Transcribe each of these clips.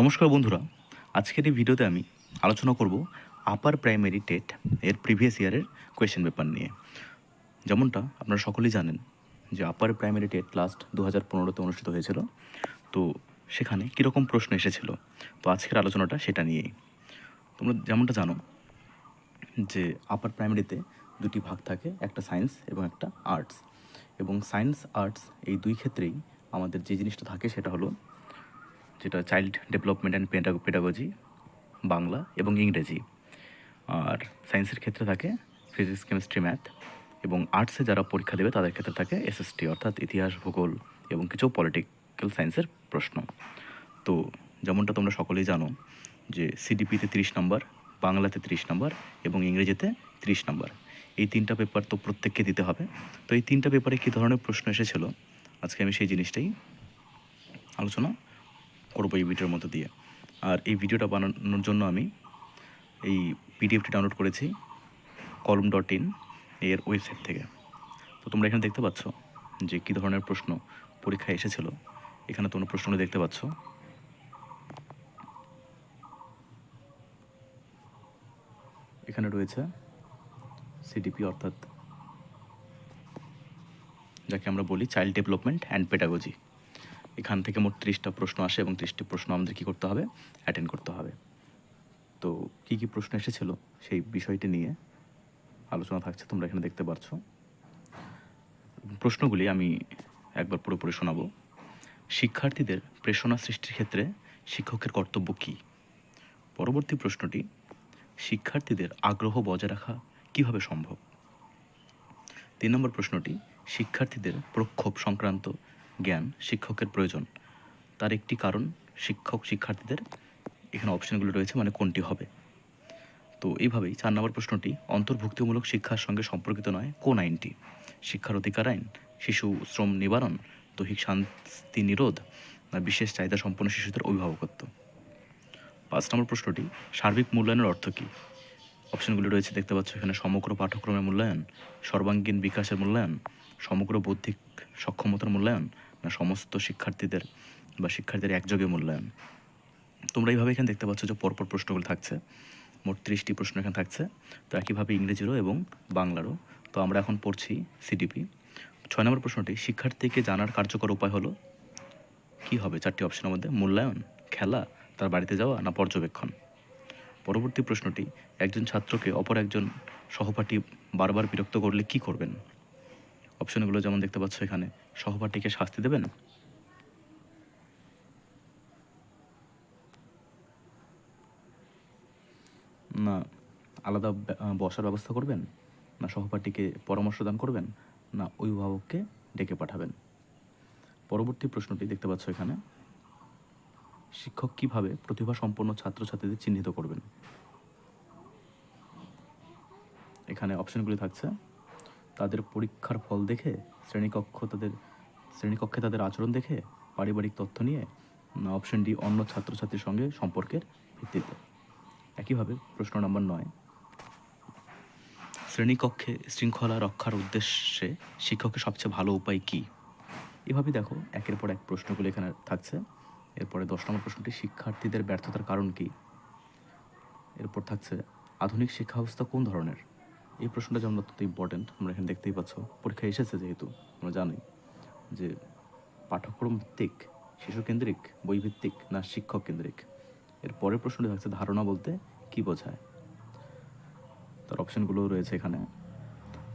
নমস্কার বন্ধুরা। আজকের এই ভিডিওতে আমি আলোচনা করব আপার প্রাইমারি টেট এর প্রিভিয়াস ইয়ারের কোয়েশ্চেন পেপার নিয়ে। যেমনটা আপনারা সকলেই জানেন যে আপার প্রাইমারি টেট লাস্ট দু হাজার পনেরোতে অনুষ্ঠিত হয়েছিল। তো সেখানে কীরকম প্রশ্ন এসেছিল? তো আজকের আলোচনাটা সেটা নিয়েই। তোমরা যেমনটা জানো যে আপার প্রাইমারিতে দুটি ভাগ থাকে, একটা সায়েন্স এবং একটা আর্টস এবং সায়েন্স আর্টস এই দুই ক্ষেত্রেই আমাদের যে জিনিসটা থাকে সেটা হলো যেটা child development and pedagogy Bangla এবং ইংরেজি। আর সায়েন্সের ক্ষেত্রে থাকে ফিজিক্স কেমিস্ট্রি ম্যাথ এবং আর্টসে যারা পরীক্ষা দেবে তাদের ক্ষেত্রে থাকে এসএসটি অর্থাৎ ইতিহাস, ভূগোল এবং কিছু পলিটিক্যাল সায়েন্সের প্রশ্ন। তো যেমনটা তোমরা সকলেই জানো যে সিডিপিতে তিরিশ নম্বর, বাংলাতে তিরিশ নম্বর এবং ইংরেজিতে তিরিশ নম্বর। এই তিনটা পেপার তো প্রত্যেককে দিতে হবে। তো এই তিনটা পেপারে কী ধরনের প্রশ্ন এসেছিল? আজকে আমি সেই জিনিসটাই আলোচনা করব এই ভিডিওর মধ্যে দিয়ে। আর এই ভিডিওটা বানানোর জন্য আমি এই পিডিএফটি ডাউনলোড করেছি কলম ডট ইন এর ওয়েবসাইট থেকে। তো তোমরা এখানে দেখতে পাচ্ছ যে কী ধরনের প্রশ্ন পরীক্ষায় এসেছিল। এখানে তোমরা প্রশ্নগুলো দেখতে পাচ্ছ। এখানে রয়েছে সিডিপি অর্থাৎ যাকে আমরা বলি চাইল্ড ডেভেলপমেন্ট অ্যান্ড পেডাগজি এখান থেকে মোট ত্রিশটা প্রশ্ন আসে এবং ত্রিশটি প্রশ্ন আমাদের কী করতে হবে? অ্যাটেন্ড করতে হবে। তো কী কী প্রশ্ন এসেছিল সেই বিষয়টি নিয়ে আলোচনা থাকছে, তোমরা এখানে দেখতে পাচ্ছ। প্রশ্নগুলি আমি একবার পুরোপুরি শোনাবো। শিক্ষার্থীদের প্রেষণা সৃষ্টির ক্ষেত্রে শিক্ষকের কর্তব্য কী? পরবর্তী প্রশ্নটি, শিক্ষার্থীদের আগ্রহ বজায় রাখা কীভাবে সম্ভব? তিন নম্বর প্রশ্নটি, শিক্ষার্থীদের প্রক্ষোভ সংক্রান্ত জ্ঞান শিক্ষকের প্রয়োজন। তার একটি কারণ, শিক্ষক শিক্ষার্থীদের এখানে অপশনগুলো রয়েছে মানে কোনটি হবে। তো এইভাবেই চার নম্বর প্রশ্নটি, অন্তর্ভুক্তিমূলক শিক্ষার সঙ্গে সম্পর্কিত নয়, কোন আইনটি? শিক্ষার অধিকার আইন, শিশু শ্রম নিবারণ, দৈহিক শান্তি নিরোধ, না বিশেষ চাহিদা সম্পন্ন শিশুদের অভিভাবকত্ব? পাঁচ নম্বর প্রশ্নটি, সার্বিক মূল্যায়নের অর্থ কী? অপশনগুলি রয়েছে, দেখতে পাচ্ছ এখানে সমগ্র পাঠ্যক্রমের মূল্যায়ন, সর্বাঙ্গীন বিকাশের মূল্যায়ন, সমগ্র বৌদ্ধিক সক্ষমতার মূল্যায়ন সমস্ত শিক্ষার্থীদের বা শিক্ষার্থীদের একযোগে মূল্যায়ন। তোমরা এইভাবে এখানে দেখতে পাচ্ছ যে পরপর প্রশ্নগুলো থাকছে। মোট ত্রিশটি প্রশ্ন এখানে থাকছে। তো একইভাবে ইংরেজিরও এবং বাংলারও। তো আমরা এখন পড়ছি সিডিপি ছয় নম্বর প্রশ্নটি, শিক্ষার্থীকে জানার কার্যকর উপায় হলো? কি হবে চারটি অপশনের মধ্যে? মূল্যায়ন, খেলা, তার বাড়িতে যাওয়া না পর্যবেক্ষণ? পরবর্তী প্রশ্নটি, একজন ছাত্রকে অপর একজন সহপাঠী বারবার বিরক্ত করলে কি করবেন? অপশনগুলো যেমন দেখতে পাচ্ছ এখানে, সহপাঠীকে শাস্তি দেবেন? না, আলাদা বসার ব্যবস্থা করবেন? না, সহপাঠীকে পরামর্শ দান করবেন? না, অভিভাবককে ডেকে পাঠাবেন? পরবর্তী প্রশ্নটি দেখতে পাচ্ছ এখানে। শিক্ষক কীভাবে প্রতিভা সম্পন্ন ছাত্রছাত্রীদের চিহ্নিত করবেন? এখানে অপশনগুলি থাকছে। তাদের পরীক্ষার ফল দেখে, শ্রেণীকক্ষ তাদের, শ্রেণীকক্ষে তাদের আচরণ দেখে, পারিবারিক তথ্য নিয়ে অপশন ডি অন্য ছাত্রছাত্রীর সঙ্গে সম্পর্কের ভিত্তিতে। একইভাবে প্রশ্ন নম্বর নয়। শ্রেণীকক্ষে শৃঙ্খলা রক্ষার উদ্দেশ্যে শিক্ষকের সবচেয়ে ভালো উপায় কী? এভাবে দেখো, একের পর এক প্রশ্নগুলো এখানে থাকছে। এরপরে দশ নম্বর প্রশ্নটি, শিক্ষার্থীদের ব্যর্থতার কারণ কী? এরপর থাকছে, আধুনিক শিক্ষা ব্যবস্থা কোন ধরনের? এই প্রশ্নটা যেমন অত্যন্ত ইম্পর্টেন্ট আমরা এখানে দেখতেই পাচ্ছ পরীক্ষায় এসেছে যেহেতু আমরা জানি যে পাঠ্যক্রম ভিত্তিক শিশু কেন্দ্রিক বই ভিত্তিক না শিক্ষক কেন্দ্রিক এর পরের প্রশ্নটি থাকছে ধারণা বলতে কি বোঝায়? তার অপশনগুলো রয়েছে এখানে।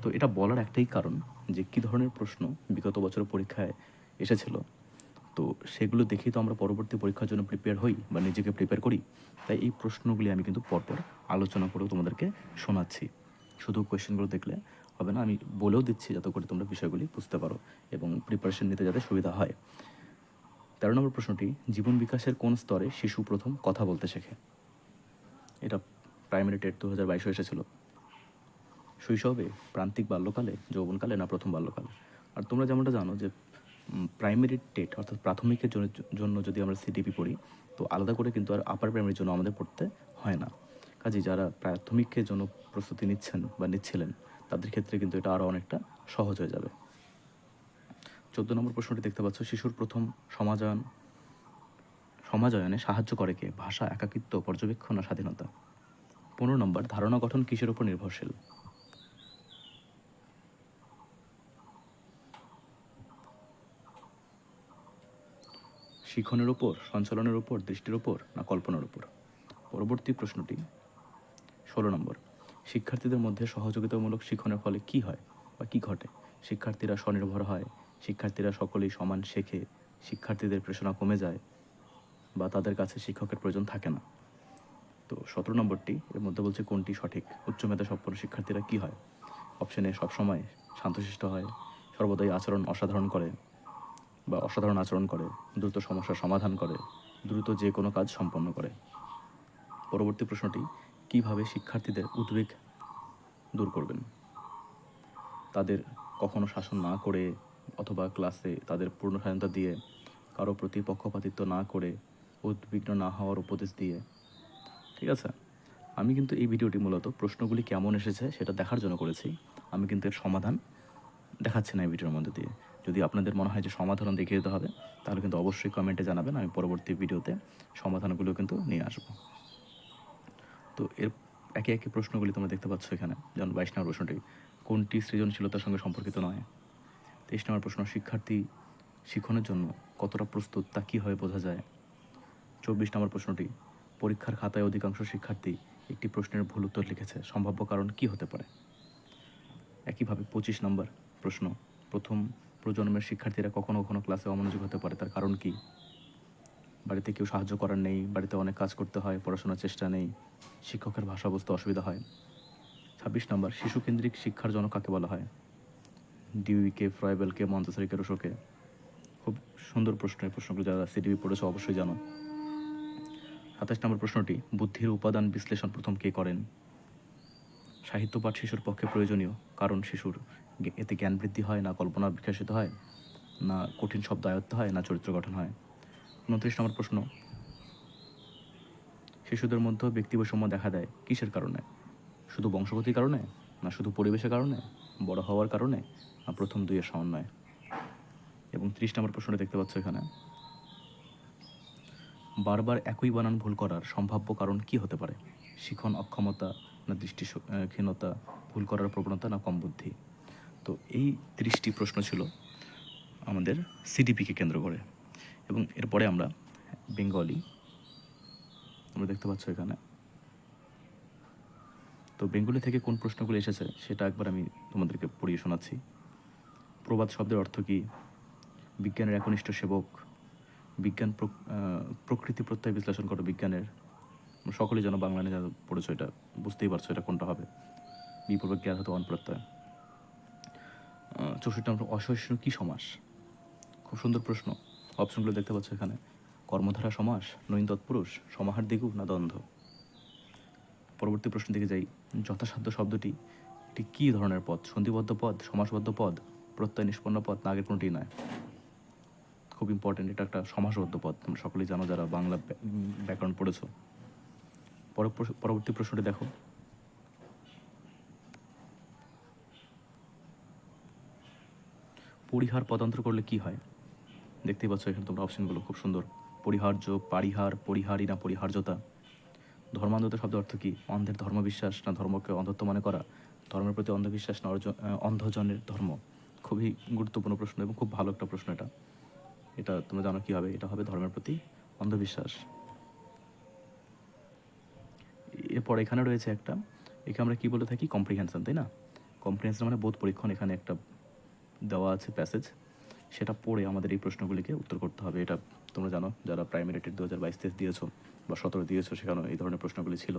তো এটা বলার একটাই কারণ যে কী ধরনের প্রশ্ন বিগত বছরের পরীক্ষায় এসেছিল। তো সেগুলো দেখেই তো আমরা পরবর্তী পরীক্ষার জন্য প্রিপেয়ার হই বা নিজেকে প্রিপেয়ার করি। তাই এই প্রশ্নগুলি আমি কিন্তু পরপর আলোচনা করেও তোমাদেরকে শোনাচ্ছি। শুধু কোয়েশ্চেনগুলো দেখলে হবে না, আমি বলেও দিচ্ছি যাতে করে তোমরা বিষয়গুলি বুঝতে পারো এবং প্রিপারেশন নিতে যাতে সুবিধা হয়। তেরো নম্বর প্রশ্নটি, জীবন বিকাশের কোন স্তরে শিশু প্রথম কথা বলতে শেখে? এটা প্রাইমারি টেট দু হাজার বাইশে এসেছিল। শৈশবে, প্রান্তিক বাল্যকালে, যৌবনকালে না প্রথম বাল্যকালে? আর তোমরা যেমনটা জানো যে প্রাইমারি টেট অর্থাৎ প্রাথমিকের জন্য যদি আমরা সিডিপি পড়ি, তো আলাদা করে কিন্তু আর আপার প্রাইমারির জন্য আমাদের পড়তে হয় না। কাজে যারা প্রাথমিকের জন্য প্রস্তুতি নিচ্ছেন বা নিচ্ছিলেন, তাদের ক্ষেত্রে কিন্তু এটা আরও অনেকটা সহজ হয়ে যাবে। চোদ্দ নম্বর প্রশ্নটি দেখতে পাচ্ছ, শিশুর প্রথম সমাধান সমাজয়নে সাহায্য করে কে? ভাষা, একাকিত্ব, পর্যবেক্ষণ ও স্বাধীনতা। পনেরো নম্বর, ধারণা গঠন কিসের উপর নির্ভরশীল? শিখনের উপর, সঞ্চালনের উপর, দৃষ্টির উপর না কল্পনার উপর? পরবর্তী প্রশ্নটি ষোলো নম্বর। শিক্ষার্থীদের মধ্যে সহযোগিতামূলক শিক্ষণের ফলে কি হয় বা কি ঘটে? শিক্ষার্থীরা স্বনির্ভর হয়, শিক্ষার্থীরা সকলেই সমান শেখে, শিক্ষার্থীদের প্রেরণা কমে যায় বা তাদের কাছে শিক্ষকের প্রয়োজন থাকে না। তো সতেরো নম্বরটি, এর মধ্যে বলছে কোনটি সঠিক? উচ্চ মেধা সম্পন্ন শিক্ষার্থীরা কি হয়? অপশানে সবসময় শান্তশিষ্ট হয়, সর্বদাই আচরণ অসাধারণ করে বা অসাধারণ আচরণ করে, দ্রুত সমস্যার সমাধান করে, দ্রুত যে কোনো কাজ সম্পন্ন করে। পরবর্তী প্রশ্নটি কীভাবে শিক্ষার্থীদের উদ্বেগ দূর করবেন? তাদের কখনো শাসন না করে অথবা ক্লাসে তাদের পূর্ণ স্বাধীনতা দিয়ে কারও প্রতি পক্ষপাতিত্ব না করে উদ্বিগ্ন না হওয়ার উপদেশ দিয়ে। ঠিক আছে? আমি কিন্তু এই ভিডিওটি মূলত প্রশ্নগুলি কেমন এসেছে সেটা দেখার জন্য করেছি। আমি কিন্তু এর সমাধান দেখাচ্ছি না এই ভিডিওর মধ্যে দিয়ে। যদি আপনাদের মনে হয় যে সমাধান দেখিয়ে দিতে হবে, তাহলে কিন্তু অবশ্যই কমেন্টে জানাবেন, আমি পরবর্তী ভিডিওতে সমাধানগুলো কিন্তু নিয়ে আসব। তো এর একে একে প্রশ্নগুলি তোমরা দেখতে পাচ্ছ এখানে। যেমন বাইশ নম্বর প্রশ্নটি, কোনটি সৃজনশীলতার সঙ্গে সম্পর্কিত নয়? তেইশ নম্বর প্রশ্ন, শিক্ষার্থী শিক্ষণের জন্য কতটা প্রস্তুত, তা কীভাবে বোঝা যায়? চব্বিশ নম্বর প্রশ্নটি, পরীক্ষার খাতায় অধিকাংশ শিক্ষার্থী একটি প্রশ্নের ভুল উত্তর লিখেছে, সম্ভাব্য কারণ কী হতে পারে? একইভাবে পঁচিশ নম্বর প্রশ্ন, প্রথম প্রজন্মের শিক্ষার্থীরা কখনো কখনো ক্লাসে অমনোযোগ হতে পারে, তার কারণ কি? বাড়িতে কেউ সাহায্য করার নেই, বাড়িতে অনেক কাজ করতে হয়, পড়াশোনার চেষ্টা নেই, শিক্ষকের ভাষা বুঝতে অসুবিধা হয়। ছাব্বিশ নম্বর, শিশুকেন্দ্রিক শিক্ষার জনক কাকে বলা হয়? ডিউইকে ফ্রয়েবেলকে মন্তসরিকে রুশোকে খুব সুন্দর প্রশ্ন, এই প্রশ্নগুলো যারা সিডিবি পড়েছে অবশ্যই জানো। সাতাশ নম্বর প্রশ্নটি, বুদ্ধির উপাদান বিশ্লেষণ প্রথম কে করেন? সাহিত্য পাঠ শিশুর পক্ষে প্রয়োজনীয়, কারণ শিশুর এতে জ্ঞান বৃদ্ধি হয়, না কল্পনা বিকশিত হয়, না কঠিন শব্দ আয়ত্ত হয়, না চরিত্র গঠন হয়। উনত্রিশ নম্বর প্রশ্ন। শিশুদের মধ্যে ব্যক্তি বৈষম্য দেখা দেয় কিসের কারণে? শুধু বংশগতির কারণে? না শুধু পরিবেশের কারণে? বড় হওয়ার কারণে? না প্রথম দুইয়ের সমন্বয়? এবং ত্রিশ নম্বর প্রশ্নটা দেখতে পাচ্ছ এখানে। বারবার একই বানান ভুল করার সম্ভাব্য কারণ কি হতে পারে? শিখন, অক্ষমতা, না দৃষ্টি ক্ষীণতা, ভুল করার প্রবণতা, না কম বুদ্ধি? তো এই ত্রিশটি প্রশ্ন ছিল আমাদের সিডিপিকে কেন্দ্র করে। এবং এরপরে আমরা বেঙ্গলি, তোমরা দেখতে পাচ্ছ এখানে। তো বেঙ্গলি থেকে কোন প্রশ্নগুলো এসেছে সেটা একবার আমি তোমাদেরকে পড়িয়ে শোনাচ্ছি। প্রবাদ শব্দের অর্থ কী? বিজ্ঞানের একনিষ্ঠ সেবক, বিজ্ঞান প্রক- প্রকৃতি প্রত্যয় বিশ্লেষণ করো বিজ্ঞানের। আমরা সকলেই যেন বাংলা নিয়ে পড়েছো এটা, বুঝতেই পারছ এটা কোনটা হবে। বিপূর্বক জ্ঞান হতো অন প্রত্যয়। চৌষট্টি নম্বর, অসহিষ্ণু কী সমাস? খুব সুন্দর প্রশ্ন। অপশনগুলো দেখতে পাচ্ছ এখানে। কর্মধারা সমাস নৈন তৎপুরুষ, সমাহার দিগু না দ্বন্দ্ব? পরবর্তী প্রশ্ন দিকে যাই। যথাসাধ্য শব্দটি একটি কী ধরনের পদ? সন্ধিবদ্ধ পদ, সমাসবদ্ধ পদ, প্রত্যয় নিষ্পন্ন পদ না আগের কোনটি নয়? খুব ইম্পর্টেন্ট এটা একটা সমাসবদ্ধ পদ। তোমরা সকলেই জানো যারা বাংলা ব্য- ব্যাকরণ পড়েছো। পর- পরবর্তী প্রশ্নটি দেখো। পরিহার পদান্তর করলে কি হয়? দেখতেই পাচ্ছ, এখানে তোমরা অপশনগুলো খুব সুন্দর। পরিহার্য, পারিহার পরিহারী না পরিহার্যতা। ধর্মান্ধতা শব্দ অর্থ কি? অন্ধের ধর্মবিশ্বাস না ধর্মকে অন্ধত্ব মনে করা? ধর্মের প্রতি অন্ধবিশ্বাস না অন্ধজনের ধর্ম? খুবই গুরুত্বপূর্ণ প্রশ্ন এবং খুব ভালো একটা প্রশ্ন এটা। এটা তোমরা জানো কি হবে এটা হবে ধর্মের প্রতি অন্ধবিশ্বাস। এরপর এখানে রয়েছে একটা, একে আমরা কি বলে থাকি? কম্প্রিহেনশন তাই না? কম্প্রিহেনশন মানে বোধ পরীক্ষণ, এখানে একটা দেওয়া আছে প্যাসেজ সেটা পড়ে আমাদের এই প্রশ্নগুলিকে উত্তর করতে হবে। এটা তোমরা জানো, যারা প্রাইমারি টেট দু হাজার বাইশ তেইশ দিয়েছ বা সতেরো দিয়েছ, সেখানে এই ধরনের প্রশ্নগুলি ছিল।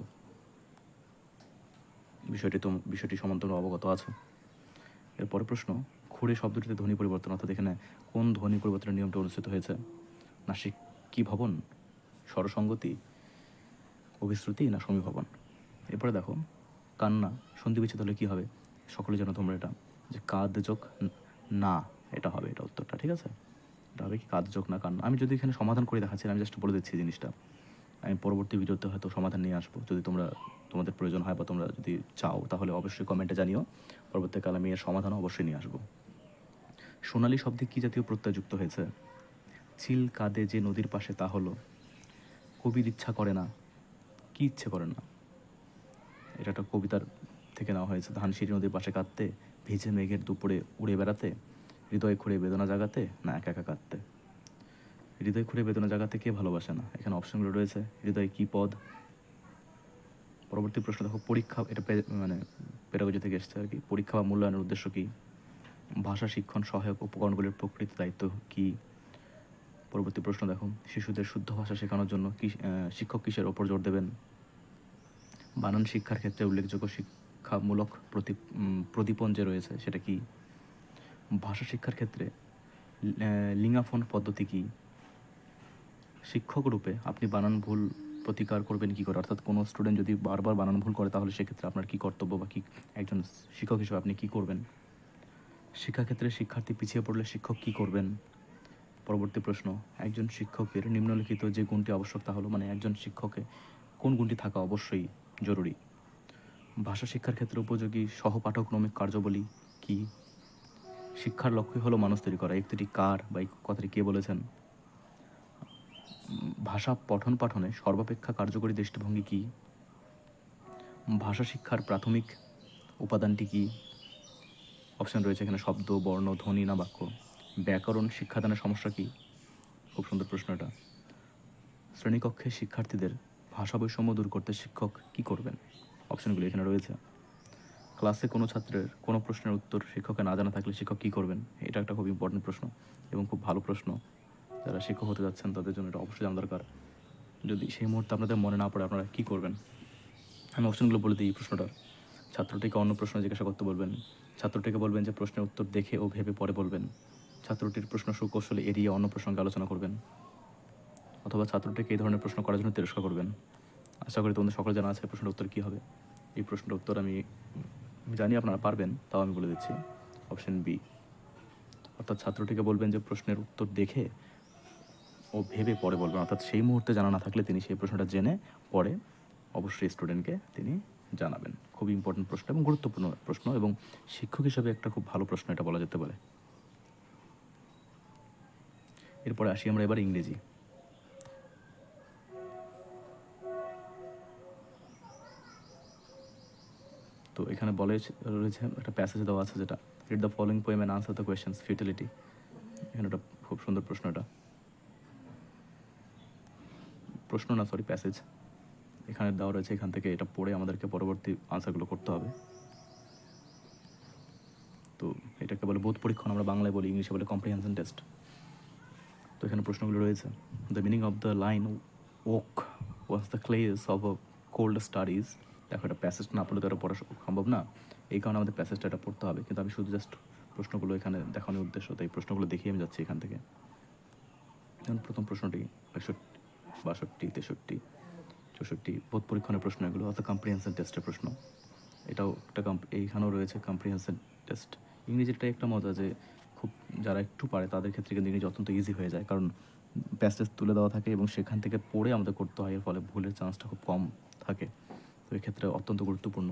বিষয়টি তো বিষয়টি সম্বন্ধে অবগত আছো। এরপরে প্রশ্ন খুঁড়ে শব্দটিতে ধ্বনি পরিবর্তন, অর্থাৎ এখানে কোন ধ্বনি পরিবর্তনের নিয়মটা অনুষ্ঠিত হয়েছে? নাসিক কি ভবন? স্বরসঙ্গতি, অভিশ্রুতি না সমীভবন? এরপরে দেখো, কান্না, সন্ধি বিচ্ছেদ হলে কী হবে? সকলে জানো তোমরা এটা, যে কাদ যোগ, না। এটা হবে, এটা উত্তরটা, ঠিক আছে? এটা হবে কি যোগ না কান্না? আমি যদি এখানে সমাধান করে, দেখাচ্ছি আমি জাস্ট বলে দিচ্ছি জিনিসটা। আমি পরবর্তী ভিডিওতে হয়তো সমাধান নিয়ে আসব। যদি তোমরা, তোমাদের প্রয়োজন হয় বা তোমরা যদি চাও, তাহলে অবশ্যই কমেন্টে জানিও। পরবর্তীকালে আমি এর সমাধানও অবশ্যই নিয়ে আসব। সোনালী শব্দে কী জাতীয় প্রত্যয় যুক্ত হয়েছে? চিল কাঁদে যে নদীর পাশে তা হলো। কবির ইচ্ছা করে না, কি ইচ্ছে করে না? এটা একটা কবিতার থেকে নেওয়া হয়েছে। ধানসিঁড়ি নদীর পাশে কাঁদতে, ভিজে মেঘের দুপুরে উড়ে বেড়াতে হৃদয় খুঁড়ে বেদনা জাগাতে না একা একা কাঁদতে? হৃদয় খুঁড়ে বেদনা জাগাতে কে ভালোবাসে না? এখানে অপশনগুলো রয়েছে। হৃদয় কি পদ? পরবর্তী প্রশ্ন দেখো, পরীক্ষা, এটা মানে পেরাগজি থেকে এসছে আর কি। পরীক্ষা বা মূল্যায়নের উদ্দেশ্য কী? ভাষা, শিক্ষণ, সহায়ক উপকরণগুলির প্রকৃত দায়িত্ব কী? পরবর্তী প্রশ্ন দেখো, শিশুদের শুদ্ধ ভাষা শেখানোর জন্য কি শিক্ষক কিসের ওপর জোর দেবেন? বানান শিক্ষার ক্ষেত্রে উল্লেখযোগ্য শিক্ষামূলক প্রতি প্রদীপন যে রয়েছে, সেটা কি? ভাষা শিক্ষার ক্ষেত্রে লিঙ্গাফোন পদ্ধতি কি? শিক্ষক রূপে আপনি বানান ভুল প্রতিকার করবেন কি করে? অর্থাৎ কোনো স্টুডেন্ট যদি বারবার বানান ভুল করে, তাহলে সেক্ষেত্রে আপনার কি কর্তব্য বা কি একজন শিক্ষক হিসেবে আপনি কি করবেন? শিক্ষাক্ষেত্রে শিক্ষার্থী পিছিয়ে পড়লে শিক্ষক কি করবেন? পরবর্তী প্রশ্ন, একজন শিক্ষকের নিম্নলিখিত যে গুণটি আবশ্যক তা হলো মানে একজন শিক্ষকে কোন গুণটি থাকা অবশ্যই জরুরি? ভাষা শিক্ষার ক্ষেত্রে উপযোগী সহপাঠক্রমিক কার্যাবলী কি? শিক্ষার লক্ষ্যই হলো মানুষ তৈরি করা। একটি কার বা এই কথাটি কে বলেছেন? ভাষা পঠন পাঠনে সর্বাপেক্ষা কার্যকরী দৃষ্টিভঙ্গি কি? ভাষা শিক্ষার প্রাথমিক উপাদানটি কি? অপশন রয়েছে এখানে শব্দ, বর্ণ, ধ্বনি, না বাক্য। ব্যাকরণ, শিক্ষাদানের সমস্যা কি? খুব সুন্দর প্রশ্ন এটা। শ্রেণীকক্ষে শিক্ষার্থীদের ভাষা বৈষম্য দূর করতে শিক্ষক কি করবেন? অপশনগুলো এখানে রয়েছে। ক্লাসে কোনো ছাত্রের কোনো প্রশ্নের উত্তর শিক্ষকের না জানা থাকলে শিক্ষক কী করবেন? এটা একটা খুব ইম্পর্টেন্ট প্রশ্ন এবং খুব ভালো প্রশ্ন। যারা শিক্ষক হতে যাচ্ছেন, তাদের জন্য এটা অবশ্যই জানা দরকার। যদি সেই মুহূর্তে আপনাদের মনে না পড়ে, আপনারা কী করবেন? আমি অপশনগুলো বলে দিই এই প্রশ্নটার। ছাত্রটিকে অন্য প্রশ্ন জিজ্ঞাসা করতে বলবেন। ছাত্রটিকে বলবেন যে প্রশ্নের উত্তর দেখে ও ভেবে পরে বলবেন। ছাত্রটির প্রশ্ন সুকৌশলে এড়িয়ে অন্য প্রসঙ্গে আলোচনা করবেন। অথবা ছাত্রটিকে এই ধরনের প্রশ্ন করার জন্য তিরস্কার করবেন। আশা করি তোমাদের সকলে জানা আছে প্রশ্নের উত্তর কী হবে। এই প্রশ্নের উত্তর আমি আমি জানি আপনারা পারবেন, তাও আমি বলে দিচ্ছি। অপশন বি অর্থাৎ ছাত্রটিকে বলবেন যে প্রশ্নের উত্তর দেখে ও ভেবে পরে বলবেন। অর্থাৎ সেই মুহূর্তে জানা না থাকলে তিনি সেই প্রশ্নটা জেনে পরে অবশ্যই স্টুডেন্টকে তিনি জানাবেন। খুব ইম্পর্টেন্ট প্রশ্ন এবং গুরুত্বপূর্ণ প্রশ্ন এবং শিক্ষক হিসাবে একটা খুব ভালো প্রশ্ন এটা বলা যেতে পারে। এরপরে আসি আমরা এবার ইংরেজি। তো এখানে বলে রয়েছে, একটা প্যাসেজ দেওয়া আছে যেটা read the following poem and answer the questions futility এখানে একটা খুব সুন্দর প্রশ্ন এটা। প্রশ্ন না সরি প্যাসেজ এখানে দেওয়া রয়েছে, এখান থেকে এটা পড়ে আমাদেরকে পরবর্তী আনসারগুলো করতে হবে। তো এটাকে বলে বোধ পরীক্ষণ, আমরা বাংলায় বলি, ইংলিশে বলে কম্প্রিহেনশন টেস্ট তো এখানে প্রশ্নগুলো রয়েছে। The meaning of the line oak was the class of a cold studies দেখো, এটা প্যাসেজ না পড়লে তো এটা পড়া সম্ভব না। এই কারণে আমাদের প্যাসেজটা এটা পড়তে হবে। কিন্তু আমি শুধু জাস্ট প্রশ্নগুলো এখানে দেখানোর উদ্দেশ্য, তাই প্রশ্নগুলো দেখিয়ে আমি যাচ্ছি এখান থেকে। যেমন প্রথম প্রশ্নটি, বাষট্টি বাষট্টি, তেষট্টি, চৌষট্টি, বোধ পরীক্ষণের প্রশ্ন এগুলো, অর্থাৎ কম্প্রিহেনশন টেস্টের প্রশ্ন। এটাও একটা এইখানেও রয়েছে কম্প্রিহেনশন টেস্ট ইংরেজিটাই একটা মজা যে, খুব যারা একটু পারে, তাদের ক্ষেত্রে কিন্তু ইংরেজি অত্যন্ত ইজি হয়ে যায়। কারণ প্যাসেজ তুলে দেওয়া থাকে এবং সেখান থেকে পড়ে আমাদের করতে হয়, এর ফলে ভুলের চান্সটা খুব কম থাকে। তো এক্ষেত্রে অত্যন্ত গুরুত্বপূর্ণ।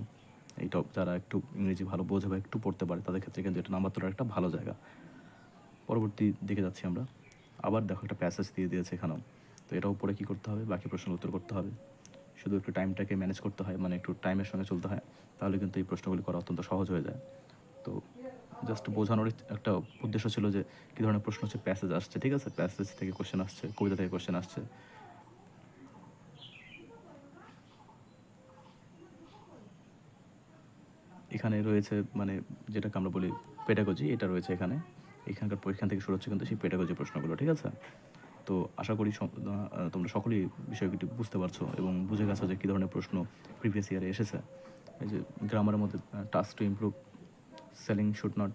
এইটাও যারা একটু ইংরেজি ভালো বোঝে বা একটু পড়তে পারে, তাদের ক্ষেত্রে কিন্তু এটা নাম্বার তোলার একটা ভালো জায়গা। পরবর্তী দিকে যাচ্ছি আমরা। আবার দেখো একটা প্যাসেজ দিয়ে দিয়েছে এখানেও। তো এটাও পরে কী করতে হবে? বাকি প্রশ্নের উত্তর করতে হবে। শুধু একটু টাইমটাকে ম্যানেজ করতে হয় মানে একটু টাইমের সঙ্গে চলতে হয়, তাহলে কিন্তু এই প্রশ্নগুলি করা অত্যন্ত সহজ হয়ে যায়। তো জাস্ট বোঝানোর একটা উদ্দেশ্য ছিল যে, কী ধরনের প্রশ্ন হচ্ছে প্যাসেজ আসছে, ঠিক আছে? প্যাসেজ থেকে কোশ্চেন আসছে, কবিতা থেকে কোশ্চেন আসছে। এখানে রয়েছে মানে যেটাকে আমরা বলি পেডাগজি এটা রয়েছে এখানে। এখানকার পরীক্ষা থেকে শুরু হচ্ছে কিন্তু সেই পেডাগজি প্রশ্নগুলো, ঠিক আছে? তো আশা করি তোমরা সকলেই বিষয়টি বুঝতে পারছ এবং বুঝে গেছো যে কী ধরনের প্রশ্ন প্রিভিয়াস ইয়ারে এসেছে। এই যে গ্রামারের মধ্যে task to improve selling should not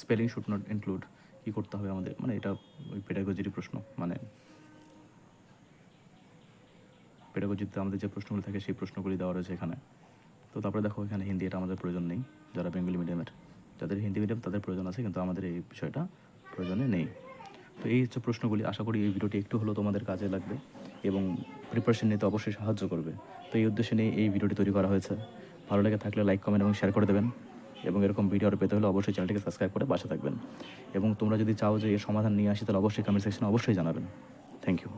spelling should not include কী করতে হবে আমাদের? মানে এটা ওই পেডাগজিরই প্রশ্ন মানে পেডাগজিতে আমাদের যে প্রশ্নগুলো থাকে সেই প্রশ্নগুলি দেওয়া রয়েছে এখানে। তো তারপরে দেখো এখানে হিন্দি এটা আমাদের প্রয়োজন নেই, যারা বেঙ্গলি মিডিয়ামের যাদের হিন্দি মিডিয়াম তাদের প্রয়োজন আছে, কিন্তু আমাদের এই বিষয়টা প্রয়োজনে নেই। তো এই হচ্ছে প্রশ্নগুলি। আশা করি এই ভিডিওটি একটু হলেও তোমাদের কাজে লাগবে এবং প্রিপারেশন নিতে অবশ্যই সাহায্য করবে। তো এই উদ্দেশ্যে নিয়ে এই ভিডিওটি তৈরি করা হয়েছে। ভালো লেগে থাকলে লাইক কমেন্ট এবং শেয়ার করে দেবেন। এবং এরকম ভিডিও আরও পেতে হলে অবশ্যই চ্যানেলটিকে সাবস্ক্রাইব করে পাশে থাকবেন। এবং তোমরা যদি চাও যে এর সমাধান নিয়ে আসি, তাহলে অবশ্যই কমেন্ট সেকশনে অবশ্যই জানাবেন। Thank you